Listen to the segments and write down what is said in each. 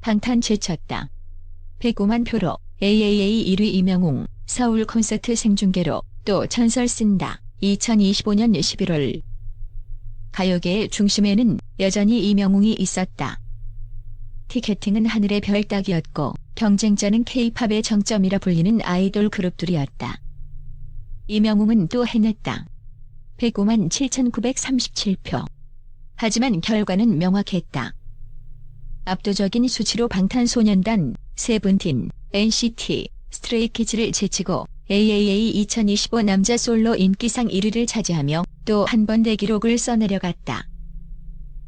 방탄 제쳤다. 105만 표로 AAA 1위 이명웅 서울 콘서트 생중계로 또 전설 쓴다. 2025년 11월 가요계의 중심에는 여전히 이명웅이 있었다. 티켓팅은 하늘의 별 따기였고 경쟁자는 K-팝의 정점이라 불리는 아이돌 그룹들이었다. 이명웅은 또 해냈다. 105만 7,937표. 하지만 결과는 명확했다. 압도적인 수치로 방탄소년단, 세븐틴, NCT, 스트레이키즈를 제치고 AAA 2025 남자 솔로 인기상 1위를 차지하며 또 한 번 대기록을 써내려갔다.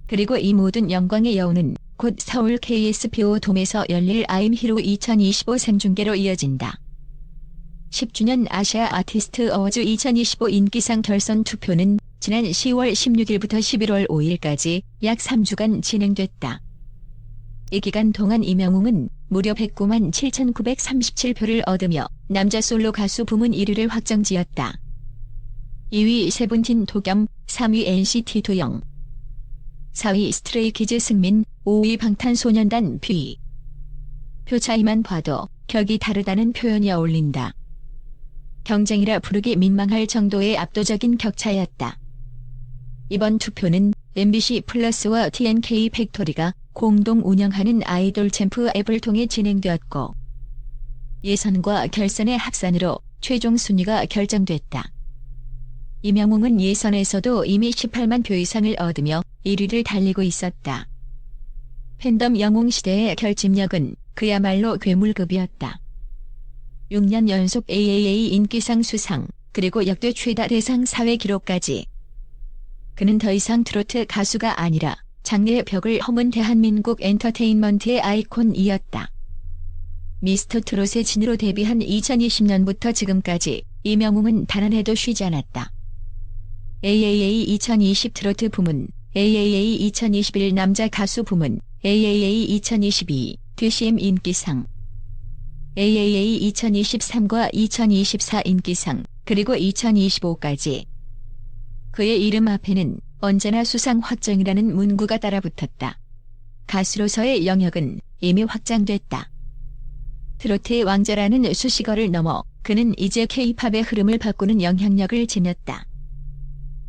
그리고 이 모든 영광의 여우는 곧 서울 KSPO 돔에서 열릴 아임 히로 2025 생중계로 이어진다. 10주년 아시아 아티스트 어워즈 2025 인기상 결선 투표는 지난 10월 16일부터 11월 5일까지 약 3주간 진행됐다. 이 기간 동안 이명웅은 무려 109만 7,937표를 얻으며 남자 솔로 가수 부문 1위를 확정지었다. 2위 세븐틴 도겸, 3위 NCT 도영, 4위 스트레이키즈 승민, 5위 방탄소년단 뷔. 표 차이만 봐도 격이 다르다는 표현이 어울린다. 경쟁이라 부르기 민망할 정도의 압도적인 격차였다. 이번 투표는 MBC 플러스와 TNK 팩토리가 공동 운영하는 아이돌 챔프 앱을 통해 진행되었고 예선과 결선의 합산으로 최종 순위가 결정됐다. 이명웅은 예선에서도 이미 18만 표 이상을 얻으며 1위를 달리고 있었다. 팬덤 영웅 시대의 결집력은 그야말로 괴물급이었다. 6년 연속 AAA 인기상 수상, 그리고 역대 최다 대상 사회 기록까지. 그는 더 이상 트로트 가수가 아니라 장래의 벽을 허문 대한민국 엔터테인먼트의 아이콘이었다. 미스터 트롯의 진으로 데뷔한 2020년부터 지금까지 이명웅은 단 한 해도 쉬지 않았다. AAA 2020 트로트 부문, AAA 2021 남자 가수 부문, AAA 2022 DCM 인기상, AAA 2023과 2024 인기상, 그리고 2025까지. 그의 이름 앞에는 언제나 수상 확정이라는 문구가 따라붙었다. 가수로서의 영역은 이미 확장됐다. 트로트의 왕자라는 수식어를 넘어 그는 이제 K-팝의 흐름을 바꾸는 영향력을 지녔다.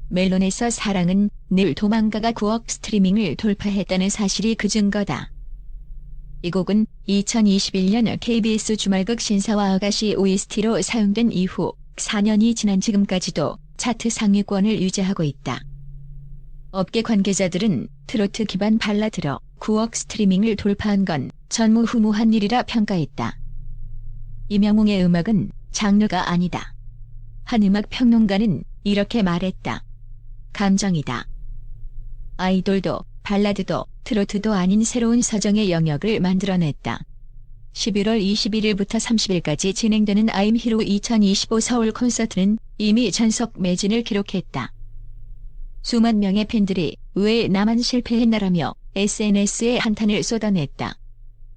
멜론에서 사랑은 늘 도망가가 9억 스트리밍을 돌파했다는 사실이 그 증거다. 이 곡은 2021년 KBS 주말극 신사와 아가씨 OST로 사용된 이후 4년이 지난 지금까지도 차트 상위권을 유지하고 있다. 업계 관계자들은 트로트 기반 발라드로 9억 스트리밍을 돌파한 건 전무후무한 일이라 평가했다. 이명웅의 음악은 장르가 아니다. 한 음악 평론가는 이렇게 말했다. 감정이다. 아이돌도 발라드도 트로트도 아닌 새로운 서정의 영역을 만들어냈다. 11월 21일부터 30일까지 진행되는 아임 히로 2025 서울 콘서트는 이미 전석 매진을 기록했다. 수만 명의 팬들이 왜 나만 실패했나라며 SNS에 한탄을 쏟아냈다.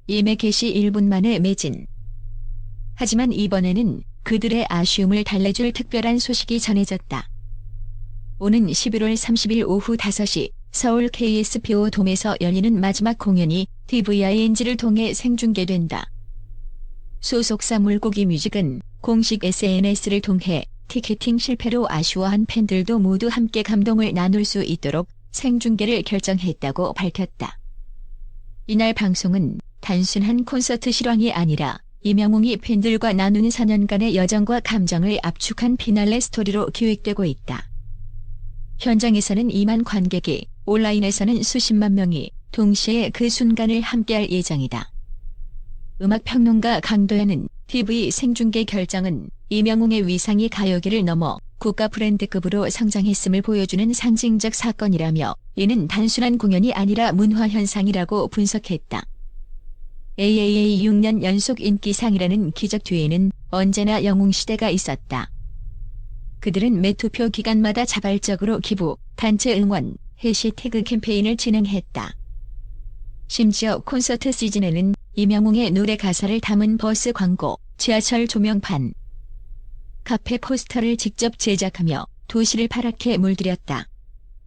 이매 개시 1분 만에 매진. 하지만 이번에는 그들의 아쉬움을 달래줄 특별한 소식이 전해졌다. 오는 11월 30일 오후 5시 서울 KSPO 돔에서 열리는 마지막 공연이 TVING를 통해 생중계된다. 소속사 물고기 뮤직은 공식 SNS를 통해 티켓팅 실패로 아쉬워한 팬들도 모두 함께 감동을 나눌 수 있도록 생중계를 결정했다고 밝혔다. 이날 방송은 단순한 콘서트 실황이 아니라 이명웅이 팬들과 나누는 4년간의 여정과 감정을 압축한 피날레 스토리로 기획되고 있다. 현장에서는 2만 관객이, 온라인에서는 수십만 명이 동시에 그 순간을 함께할 예정이다. 음악평론가 강도현은 TV 생중계 결정은 이명웅의 위상이 가요계를 넘어 국가 브랜드급으로 성장했음을 보여주는 상징적 사건이라며 이는 단순한 공연이 아니라 문화 현상이라고 분석했다. AAA 6년 연속 인기상이라는 기적 뒤에는 언제나 영웅 시대가 있었다. 그들은 매 투표 기간마다 자발적으로 기부, 단체 응원, 해시태그 캠페인을 진행했다. 심지어 콘서트 시즌에는 이명웅의 노래 가사를 담은 버스 광고, 지하철 조명판, 카페 포스터를 직접 제작하며 도시를 파랗게 물들였다.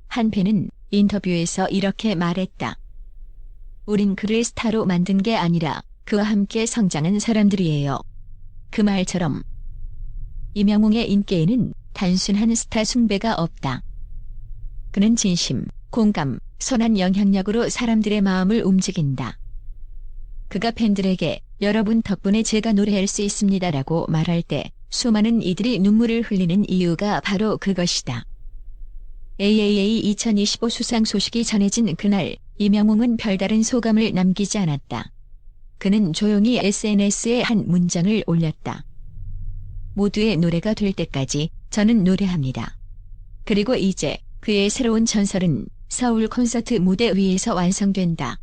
한 팬은 인터뷰에서 이렇게 말했다. 우린 그를 스타로 만든 게 아니라 그와 함께 성장한 사람들이에요. 그 말처럼 이명웅의 인기에는 단순한 스타 숭배가 없다. 그는 진심, 공감, 선한 영향력으로 사람들의 마음을 움직인다. 그가 팬들에게 여러분 덕분에 제가 노래할 수 있습니다라고 말할 때 수많은 이들이 눈물을 흘리는 이유가 바로 그것이다. AAA 2025 수상 소식이 전해진 그날 이명웅은 별다른 소감을 남기지 않았다. 그는 조용히 SNS에 한 문장을 올렸다. 모두의 노래가 될 때까지 저는 노래합니다. 그리고 이제 그의 새로운 전설은 서울 콘서트 무대 위에서 완성된다.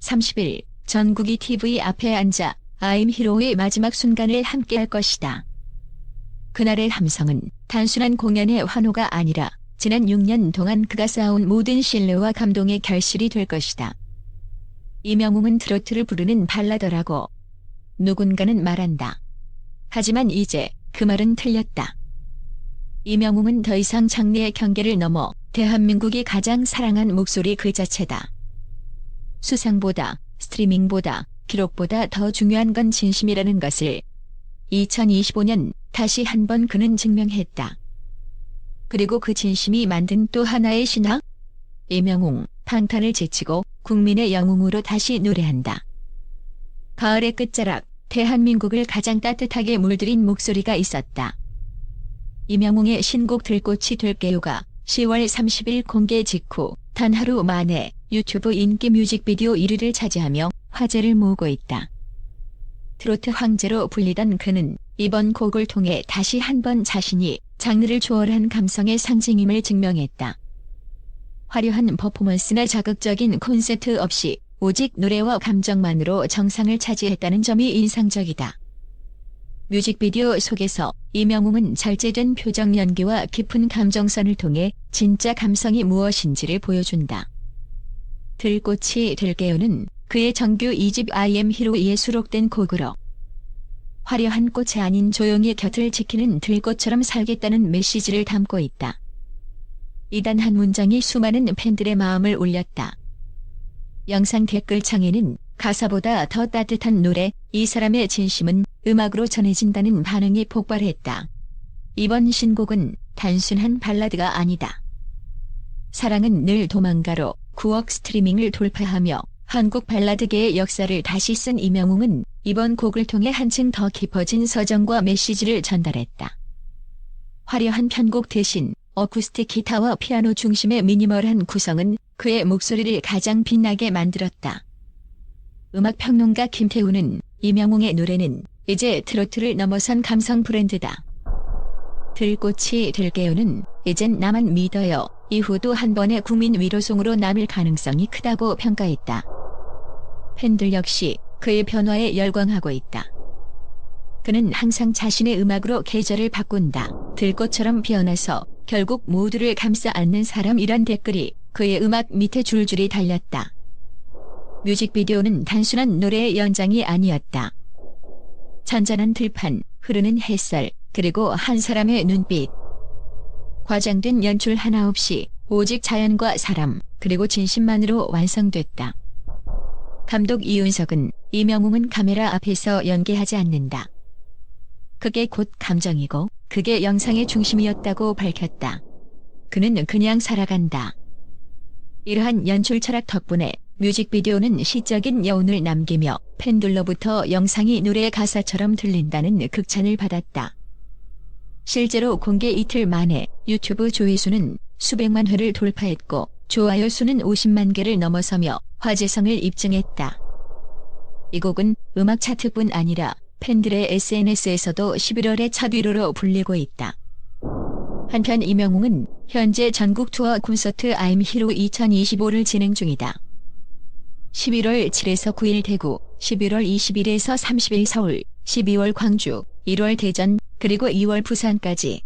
30일 전국이 TV 앞에 앉아 아임 히로의 마지막 순간을 함께할 것이다. 그날의 함성은 단순한 공연의 환호가 아니라 지난 6년 동안 그가 쌓아온 모든 신뢰와 감동의 결실이 될 것이다. 이명웅은 트로트를 부르는 발라더라고 누군가는 말한다. 하지만 이제 그 말은 틀렸다. 이명웅은 더 이상 장르의 경계를 넘어 대한민국이 가장 사랑한 목소리 그 자체다. 수상보다 스트리밍보다 기록보다 더 중요한 건 진심이라는 것을 2025년 다시 한번 그는 증명했다. 그리고 그 진심이 만든 또 하나의 신화? 이명웅, 방탄을 제치고 국민의 영웅으로 다시 노래한다. 가을의 끝자락, 대한민국을 가장 따뜻하게 물들인 목소리가 있었다. 이명웅의 신곡 들꽃이 될게요가 10월 30일 공개 직후 단 하루 만에 유튜브 인기 뮤직비디오 1위를 차지하며 화제를 모으고 있다. 트로트 황제로 불리던 그는 이번 곡을 통해 다시 한번 자신이 장르를 초월한 감성의 상징임을 증명했다. 화려한 퍼포먼스나 자극적인 콘셉트 없이 오직 노래와 감정만으로 정상을 차지했다는 점이 인상적이다. 뮤직비디오 속에서 이명웅은 절제된 표정 연기와 깊은 감정선을 통해 진짜 감성이 무엇인지를 보여준다. 들꽃이 될게요는 그의 정규 2집 I am Hero에 수록된 곡으로 화려한 꽃이 아닌 조용히 곁을 지키는 들꽃처럼 살겠다는 메시지를 담고 있다. 이단 한 문장이 수많은 팬들의 마음을 울렸다. 영상 댓글창에는 가사보다 더 따뜻한 노래, 이 사람의 진심은 음악으로 전해진다는 반응이 폭발했다. 이번 신곡은 단순한 발라드가 아니다. 사랑은 늘 도망가로 9억 스트리밍을 돌파하며 한국 발라드계의 역사를 다시 쓴 이명웅은 이번 곡을 통해 한층 더 깊어진 서정과 메시지를 전달했다. 화려한 편곡 대신 어쿠스틱 기타와 피아노 중심의 미니멀한 구성은 그의 목소리를 가장 빛나게 만들었다. 음악평론가 김태우는 이명웅의 노래는 이제 트로트를 넘어선 감성 브랜드다. 들꽃이 될게요는 이젠 나만 믿어요. 이후도 한 번의 국민 위로송으로 남을 가능성이 크다고 평가했다. 팬들 역시 그의 변화에 열광하고 있다. 그는 항상 자신의 음악으로 계절을 바꾼다. 들꽃처럼 피어나서 결국 모두를 감싸 안는 사람이란 댓글이 그의 음악 밑에 줄줄이 달렸다. 뮤직비디오는 단순한 노래의 연장이 아니었다. 잔잔한 들판, 흐르는 햇살, 그리고 한 사람의 눈빛. 과장된 연출 하나 없이 오직 자연과 사람, 그리고 진심만으로 완성됐다. 감독 이윤석은 이명웅은 카메라 앞에서 연기하지 않는다. 그게 곧 감정이고 그게 영상의 중심이었다고 밝혔다. 그는 그냥 살아간다. 이러한 연출 철학 덕분에 뮤직비디오는 시적인 여운을 남기며 팬들로부터 영상이 노래 가사처럼 들린다는 극찬을 받았다. 실제로 공개 이틀 만에 유튜브 조회수는 수백만 회를 돌파했고 좋아요 수는 50만 개를 넘어서며 화제성을 입증했다. 이 곡은 음악 차트뿐 아니라 팬들의 SNS에서도 11월의 첫 위로로 불리고 있다. 한편 이명웅은 현재 전국 투어 콘서트 I'm Hero 2025를 진행 중이다. 11월 7에서 9일 대구, 11월 20일에서 30일 서울, 12월 광주, 1월 대전, 그리고 2월 부산까지.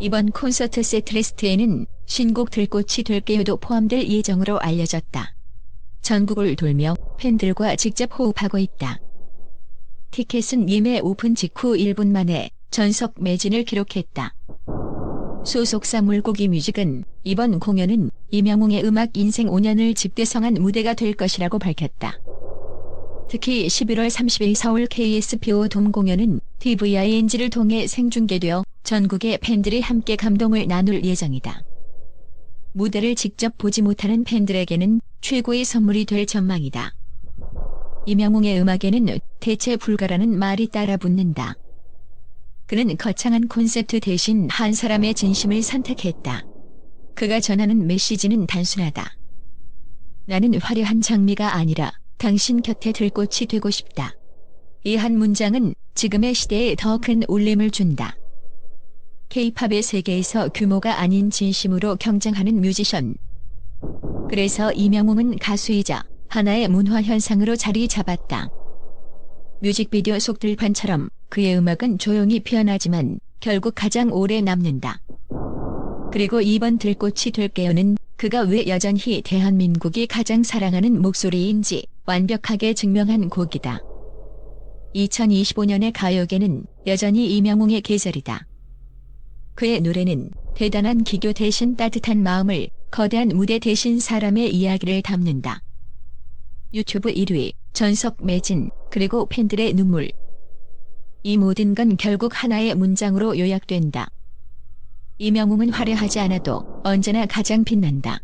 이번 콘서트 세트리스트에는 신곡 들꽃이 될게요도 포함될 예정으로 알려졌다. 전국을 돌며 팬들과 직접 호흡하고 있다. 티켓은 예매 오픈 직후 1분 만에 전석 매진을 기록했다. 소속사 물고기 뮤직은 이번 공연은 이명웅의 음악 인생 5년을 집대성한 무대가 될 것이라고 밝혔다. 특히 11월 30일 서울 KSPO 돔 공연은 TVING를 통해 생중계되어 전국의 팬들이 함께 감동을 나눌 예정이다. 무대를 직접 보지 못하는 팬들에게는 최고의 선물이 될 전망이다. 이명웅의 음악에는 대체 불가라는 말이 따라 붙는다. 그는 거창한 콘셉트 대신 한 사람의 진심을 선택했다. 그가 전하는 메시지는 단순하다. 나는 화려한 장미가 아니라 당신 곁에 들꽃이 되고 싶다. 이 한 문장은 지금의 시대에 더 큰 울림을 준다. K-팝의 세계에서 규모가 아닌 진심으로 경쟁하는 뮤지션. 그래서 이명웅은 가수이자 하나의 문화 현상으로 자리 잡았다. 뮤직비디오 속 들판처럼 그의 음악은 조용히 피어나지만 결국 가장 오래 남는다. 그리고 이번 들꽃이 될게요는 그가 왜 여전히 대한민국이 가장 사랑하는 목소리인지 완벽하게 증명한 곡이다. 2025년의 가요계는 여전히 이명웅의 계절이다. 그의 노래는 대단한 기교 대신 따뜻한 마음을 거대한 무대 대신 사람의 이야기를 담는다. 유튜브 1위, 전석 매진, 그리고 팬들의 눈물. 이 모든 건 결국 하나의 문장으로 요약된다. 이명웅은 화려하지 않아도 언제나 가장 빛난다.